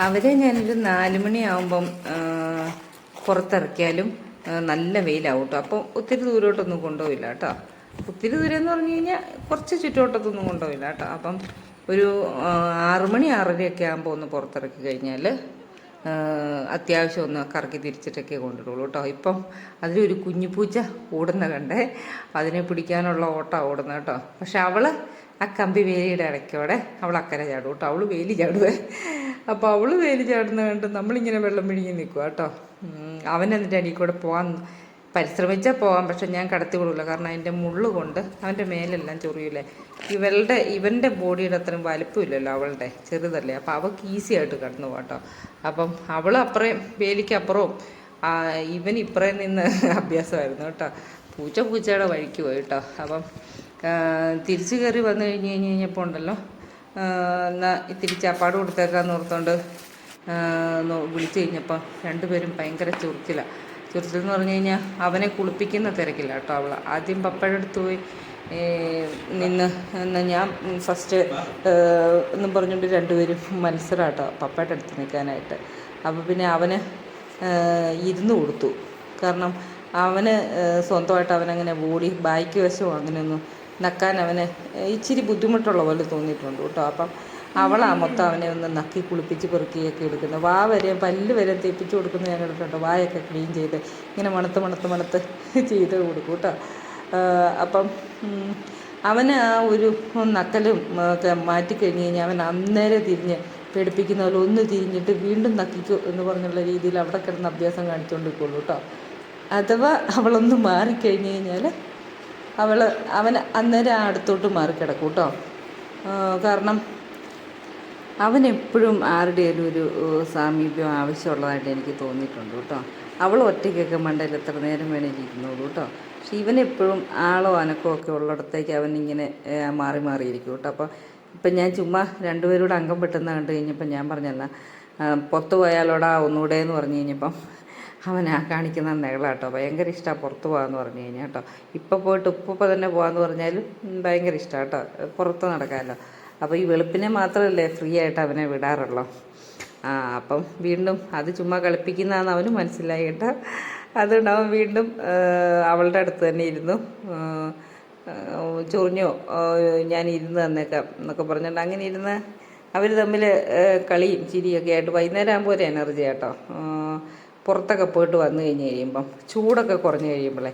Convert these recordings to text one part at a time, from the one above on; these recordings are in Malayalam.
അവരെ ഞാനൊരു നാല് മണിയാവുമ്പം ആ, പുറത്തിറക്കിയാലും നല്ല വെയിലാവും കേട്ടോ അപ്പോൾ ഒത്തിരി ദൂരോട്ടൊന്നും കൊണ്ടുപോയില്ല കേട്ടോ ഒത്തിരി ദൂരം എന്ന് പറഞ്ഞു കഴിഞ്ഞാൽ കുറച്ച് ചുറ്റോട്ടത്തൊന്നും കൊണ്ടുപോയില്ല കേട്ടോ അപ്പം ഒരു ആറുമണി മണി ആറരയൊക്കെ ആകുമ്പോൾ ഒന്ന് പുറത്തിറക്കി കഴിഞ്ഞാൽ അത്യാവശ്യം ഒന്ന് കറക്കി തിരിച്ചിട്ടൊക്കെ കൊണ്ടുവരുള്ളൂ കേട്ടോ ഇപ്പം അതിലൊരു കുഞ്ഞുപൂച്ച ഓടുന്ന കണ്ടേ അതിനെ പിടിക്കാനുള്ള ഓട്ടം ഓടുന്നത് കേട്ടോ പക്ഷെ അവൾ ആ കമ്പി വേലിയുടെ ഇടയ്ക്കോടെ അവൾ അക്കരെ ചാടും കേട്ടോ അവൾ വേലി ചാടുവേ. അപ്പോൾ അവൾ വേലി ചാടുന്ന കണ്ട് നമ്മളിങ്ങനെ വെള്ളം പിടിങ്ങി നിൽക്കുക കേട്ടോ. അവൻ എന്നിട്ട് അടിയിൽ കൂടെ പോകാൻ പരിശ്രമിച്ചാൽ പോകാം പക്ഷെ ഞാൻ കടത്തി കൊടുക്കില്ല കാരണം അതിന്റെ മുള്ള് കൊണ്ട് അവന്റെ മേലെല്ലാം ചൊറിയില്ലേ ഇവളുടെ ഇവന്റെ ബോഡിയുടെ അത്രയും വലിപ്പമില്ലല്ലോ അവളുടെ ചെറുതല്ലേ. അപ്പോൾ അവൾക്ക് ഈസി ആയിട്ട് കടന്നു പോകാം കേട്ടോ. അപ്പം അവൾ അപ്പുറം വേലിക്കപ്പുറവും ഇവൻ ഇപ്പുറം നിന്ന് അഭ്യാസമായിരുന്നു കേട്ടോ. പൂച്ച പൂച്ചയുടെ വഴിക്ക് പോയി കേട്ടോ. അപ്പം തിരിച്ചു കയറി വന്നു കഴിഞ്ഞ് കഴിഞ്ഞ് കഴിഞ്ഞപ്പോൾ ഉണ്ടല്ലോ എന്നാൽ ഇത്തിരി ചാപ്പാട് കൊടുത്തേക്കാന്ന് ഓർത്തോണ്ട് വിളിച്ചു കഴിഞ്ഞപ്പോൾ രണ്ടുപേരും ഭയങ്കര ചൊറിച്ചിലാണ് ചൊറിച്ചിൽ എന്ന് പറഞ്ഞു കഴിഞ്ഞാൽ അവനെ കുളിപ്പിക്കുന്ന തിരക്കില്ല കേട്ടോ അവൾ ആദ്യം പപ്പയുടെ അടുത്ത് പോയി നിന്ന് എന്നാൽ ഞാൻ ഫസ്റ്റ് എന്നും പറഞ്ഞുകൊണ്ട് രണ്ടുപേരും മത്സരം കേട്ടോ പപ്പയുടെ അടുത്ത് നിൽക്കാനായിട്ട് അപ്പോൾ പിന്നെ അവന് ഇരുന്ന് കൊടുത്തു. കാരണം അവന് സ്വന്തമായിട്ട് അവനങ്ങനെ ബോഡി ബാക്ക് വശമോ അങ്ങനെയൊന്നും നക്കാൻ അവന് ഇച്ചിരി ബുദ്ധിമുട്ടുള്ള പോലെ തോന്നിയിട്ടുണ്ട് കേട്ടോ. അപ്പം അവളാ മൊത്തം അവനെ ഒന്ന് നക്കി കുളിപ്പിച്ച് പെറുക്കിയൊക്കെ എടുക്കുന്നത് വാ വരെ പല്ല് വരെ തേപ്പിച്ച് കൊടുക്കുന്ന ഞാൻ കണ്ടിട്ടുണ്ട് വായൊക്കെ ക്ലീൻ ചെയ്ത് ഇങ്ങനെ മണത്ത് മണത്ത് മണത്ത് ചെയ്ത് കൊടുക്കും കേട്ടോ. അപ്പം അവന് ആ ഒരു നക്കലും ഒക്കെ മാറ്റിക്കഴിഞ്ഞ് കഴിഞ്ഞാൽ അവൻ അന്നേരം തിരിഞ്ഞ് പേടിപ്പിക്കുന്ന പോലെ ഒന്ന് തിരിഞ്ഞിട്ട് വീണ്ടും നക്കിക്കൂ എന്ന് പറഞ്ഞുള്ള രീതിയിൽ അവിടെ കിടന്ന് അഭ്യാസം കാണിച്ചുകൊണ്ടിരിക്കുള്ളൂ കേട്ടോ. അഥവാ അവളൊന്ന് മാറിക്കഴിഞ്ഞ് കഴിഞ്ഞാൽ അവൾ അവൻ അന്നേരം ആ അടുത്തോട്ട് മാറിക്കിടക്കും കേട്ടോ. കാരണം അവൻ എപ്പോഴും ആരുടെയും ഒരു സാമീപ്യം ആവശ്യമുള്ളതായിട്ട് എനിക്ക് തോന്നിയിട്ടുണ്ട് കേട്ടോ. അവൾ ഒറ്റയ്ക്കൊക്കെ മണ്ടയിൽ എത്ര നേരം വേണമെങ്കിൽ ഇരുന്നോളൂ കേട്ടോ. പക്ഷെ ഇവനെപ്പോഴും ആളോ അനക്കോ ഒക്കെ ഉള്ളിടത്തേക്ക് അവൻ ഇങ്ങനെ മാറി മാറിയിരിക്കും കേട്ടോ. അപ്പോൾ ഇപ്പം ഞാൻ ചുമ്മാ രണ്ടുപേരോട് അംഗം പെട്ടെന്ന് കണ്ടു കഴിഞ്ഞപ്പോൾ ഞാൻ പറഞ്ഞല്ല പുറത്ത് പോയാലോടാ ഒന്നുകൂടെ എന്ന് പറഞ്ഞു കഴിഞ്ഞപ്പം അവൻ ആ കാണിക്കുന്ന നിഴലാട്ടോ ഭയങ്കര ഇഷ്ടമാണ് പുറത്ത് പോകാമെന്ന് പറഞ്ഞു കഴിഞ്ഞാൽ കേട്ടോ. ഇപ്പോൾ പോയിട്ട് ഉപ്പ തന്നെ പോകാമെന്ന് പറഞ്ഞാലും ഭയങ്കര ഇഷ്ടമാണ് കേട്ടോ. പുറത്ത് നടക്കാമല്ലോ അപ്പോൾ ഈ വെളുപ്പിനെ മാത്രമല്ലേ ഫ്രീ ആയിട്ട് അവനെ വിടാറുള്ളൂ. ആ അപ്പം വീണ്ടും അത് ചുമ്മാ കളിപ്പിക്കുന്നതാണെന്ന് അവന് മനസ്സിലായി കേട്ടോ. അതുകൊണ്ട് അവൻ വീണ്ടും അവളുടെ അടുത്ത് തന്നെ ഇരുന്നു. ചൊറിഞ്ഞോ ഞാൻ ഇരുന്ന് തന്നേക്കാം എന്നൊക്കെ പറഞ്ഞിട്ട് അങ്ങനെ ഇരുന്ന് അവർ തമ്മിൽ കളിയും ചിരിയൊക്കെ ആയിട്ട് വൈകുന്നേരം ആകുമ്പോൾ ഒരു എനർജി കേട്ടോ. പുറത്തൊക്കെ പോയിട്ട് വന്നു കഴിഞ്ഞ് കഴിയുമ്പം ചൂടൊക്കെ കുറഞ്ഞ് കഴിയുമ്പോഴേ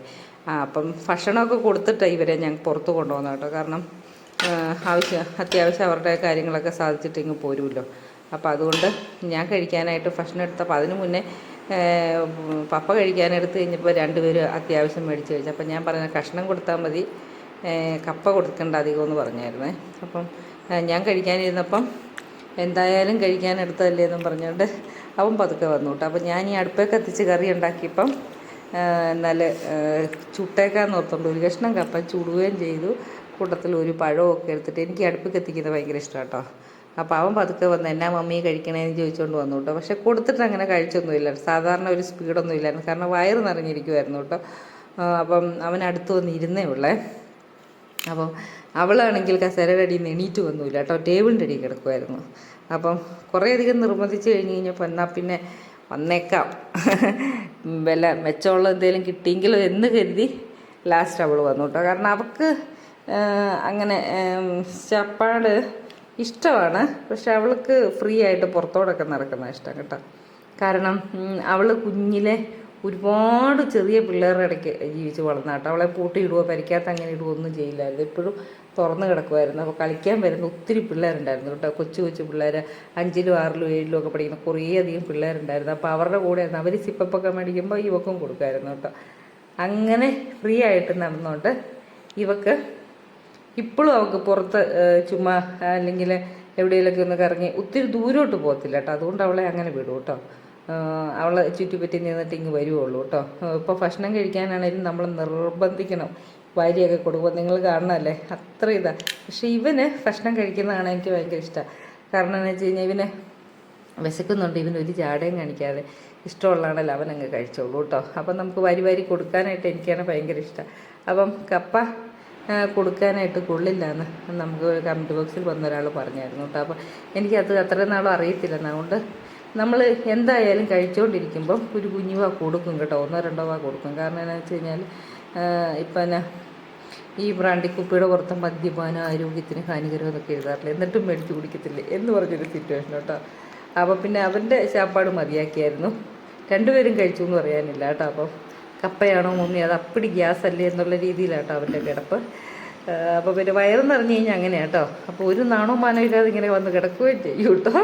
ആ അപ്പം ഭക്ഷണമൊക്കെ കൊടുത്തിട്ട് ഇവരെ ഞങ്ങൾക്ക് പുറത്ത് കൊണ്ടുപോകുന്ന കേട്ടോ. കാരണം ആവശ്യം അത്യാവശ്യം അവരുടെ കാര്യങ്ങളൊക്കെ സാധിച്ചിട്ട് ഇങ്ങ് പോരുമല്ലോ. അപ്പോൾ അതുകൊണ്ട് ഞാൻ കഴിക്കാനായിട്ട് ഭക്ഷണം എടുത്തപ്പോൾ അതിന് മുന്നേ പപ്പ കഴിക്കാനെടുത്ത് കഴിഞ്ഞപ്പോൾ രണ്ടുപേരും അത്യാവശ്യം മേടിച്ച് കഴിച്ചു. അപ്പം ഞാൻ പറഞ്ഞ കഷ്ണം കൊടുത്താൽ മതി. കപ്പ കൊടുക്കേണ്ട അധികം എന്ന് പറഞ്ഞായിരുന്നേ. അപ്പം ഞാൻ കഴിക്കാനിരുന്നപ്പം എന്തായാലും കഴിക്കാനെടുത്തതല്ലേ എന്നും പറഞ്ഞുകൊണ്ട് അവൻ പതുക്കെ വന്നു കേട്ടോ. അപ്പം ഞാൻ ഈ അടുപ്പേ കത്തിച്ച് കറി ഉണ്ടാക്കിയപ്പം എന്നാൽ ചുട്ടേക്കാന്ന് ഓർത്തുകൊണ്ട് ഒരു കഷ്ണം കപ്പ ചുടുകയും ചെയ്തു. കൂട്ടത്തിൽ ഒരു പഴമൊക്കെ എടുത്തിട്ട് എനിക്ക് അടുപ്പ് കത്തിക്കുന്നത് ഭയങ്കര ഇഷ്ടമാണ് കേട്ടോ. അപ്പോൾ അവൻ പതുക്കെ വന്ന് എന്നാ മമ്മി കഴിക്കണേന്ന് ചോദിച്ചുകൊണ്ട് വന്നു കേട്ടോ. പക്ഷെ കൊടുത്തിട്ട് അങ്ങനെ കഴിച്ചൊന്നുമില്ല. സാധാരണ ഒരു സ്പീഡൊന്നും ഇല്ലായിരുന്നു കാരണം വയറ് നിറഞ്ഞിരിക്കുമായിരുന്നു കേട്ടോ. അപ്പം അവൻ അടുത്ത് വന്ന് ഇരുന്നേ ഉള്ളേ. അപ്പം അവളാണെങ്കിൽ കസേരയുടെ അടിയിൽ നിന്ന് എണീറ്റ് വന്നില്ല കേട്ടോ. ടേബിളിന്റെ അടിയിൽ കിടക്കുമായിരുന്നു അപ്പം കുറേയധികം നിർബന്ധിച്ച് കഴിഞ്ഞ് കഴിഞ്ഞപ്പോൾ എന്നാൽ പിന്നെ വന്നേക്കാം. വില മെച്ചമുള്ള എന്തെങ്കിലും കിട്ടിയെങ്കിലും എന്ന് കരുതി ലാസ്റ്റ് അവൾ വന്നു കേട്ടോ. കാരണം അവൾക്ക് അങ്ങനെ ചപ്പാട് ഇഷ്ടമാണ്. പക്ഷെ അവൾക്ക് ഫ്രീ ആയിട്ട് പുറത്തോടൊക്കെ നടക്കുന്ന ഇഷ്ടം കേട്ടോ. കാരണം അവൾ കുഞ്ഞിലെ ഒരുപാട് ചെറിയ പിള്ളേരുടെ ഇടയ്ക്ക് ജീവിച്ച് വളർന്ന കേട്ടോ. അവളെ പൂട്ടിയിടുവോ പരിക്കാത്ത അങ്ങനെ ഇടുവോ ഒന്നും ചെയ്യില്ലായിരുന്നു. എപ്പോഴും തുറന്ന് കിടക്കുമായിരുന്നു അപ്പോൾ കളിക്കാൻ വരുന്ന ഒത്തിരി പിള്ളേരുണ്ടായിരുന്നു കേട്ടോ. കൊച്ചു കൊച്ചു പിള്ളേർ അഞ്ചിലും ആറിലും ഏഴിലും ഒക്കെ പഠിക്കുന്ന കുറേ അധികം പിള്ളേരുണ്ടായിരുന്നു. അപ്പോൾ അവരുടെ കൂടെ അവർ സിപ്പപ്പൊക്കെ മേടിക്കുമ്പോൾ ഇവക്കും കൊടുക്കുമായിരുന്നു കേട്ടോ. അങ്ങനെ ഫ്രീ ആയിട്ട് നടന്നുകൊണ്ട് ഇവക്ക് ഇപ്പോഴും അവൾക്ക് പുറത്ത് ചുമ ചുമ്മാ അല്ലെങ്കിൽ എവിടെയെങ്കിലൊക്കെ ഒന്ന് കറങ്ങി ഒത്തിരി ദൂരോട്ട് പോകത്തില്ല കേട്ടോ. അതുകൊണ്ട് അവളെ അങ്ങനെ വിടും കേട്ടോ. അവളെ ചുറ്റിപ്പറ്റി നിന്നിട്ട് ഇങ്ങ് വരുവുള്ളൂ കേട്ടോ ഇപ്പോൾ ഭക്ഷണം കഴിക്കാനാണെങ്കിലും നമ്മൾ നിർബന്ധിക്കണം. വാരിയൊക്കെ കൊടുക്കുമ്പോൾ നിങ്ങൾ കാണണമല്ലേ അത്ര ഇതാ. പക്ഷേ ഇവന് ഭക്ഷണം കഴിക്കുന്നതാണ് എനിക്ക് ഭയങ്കര ഇഷ്ടമാണ് കാരണം എന്ന് വെച്ച് കഴിഞ്ഞാൽ ഇവന് വിശക്കുന്നുണ്ട്. ഇവന് ഒരു ജാടയും കാണിക്കാതെ. ഇഷ്ടമുള്ളതാണല്ലോ അവൻ അങ്ങ് കഴിച്ചോളൂ കേട്ടോ അപ്പം നമുക്ക് വാരി വാരി കൊടുക്കാനായിട്ട് എനിക്കാണ് ഭയങ്കര ഇഷ്ടം. അപ്പം കപ്പ കൊടുക്കാനായിട്ട് കൊള്ളില്ലാന്ന് നമുക്ക് കമന്റ് ബോക്സിൽ വന്ന ഒരാൾ പറഞ്ഞായിരുന്നു കേട്ടോ അപ്പം എനിക്കത് അത്രയും നാളും അറിയത്തില്ല നമ്മൾ എന്തായാലും കഴിച്ചുകൊണ്ടിരിക്കുമ്പം ഒരു കുഞ്ഞു വാ കൊടുക്കും കേട്ടോ. ഒന്നോ രണ്ടോ വാ കൊടുക്കും. കാരണം എന്താണെന്ന് വെച്ച് കഴിഞ്ഞാൽ ഇപ്പം എന്നാ ഈ ബ്രാണ്ടിക്കുപ്പിയുടെ പുറത്ത് മദ്യപാനം ആരോഗ്യത്തിന് ഹാനികരം എന്നൊക്കെ എഴുതാറില്ല? എന്നിട്ടും മേടിച്ച് കുടിക്കത്തില്ല? എന്ന് പറഞ്ഞൊരു സിറ്റുവേഷൻ കേട്ടോ. അപ്പോൾ പിന്നെ അവന്റെ ചാപ്പാട് മതിയാക്കിയായിരുന്നു. രണ്ടുപേരും കഴിച്ചു എന്ന് പറയാനില്ല കേട്ടോ. അപ്പം കപ്പയാണോ മമ്മി അത് അപ്പടി ഗ്യാസ് അല്ലേ എന്നുള്ള രീതിയിലാട്ടോ അവന്റെ കിടപ്പ്. അപ്പോൾ പിന്നെ വയറ് നിറഞ്ഞു കഴിഞ്ഞാൽ അങ്ങനെയാട്ടോ അപ്പോൾ ഒരു നാണോ മാനോ ഇല്ലാതെ ഇങ്ങനെ വന്ന് കിടക്കുകയും ചെയ്യും കേട്ടോ.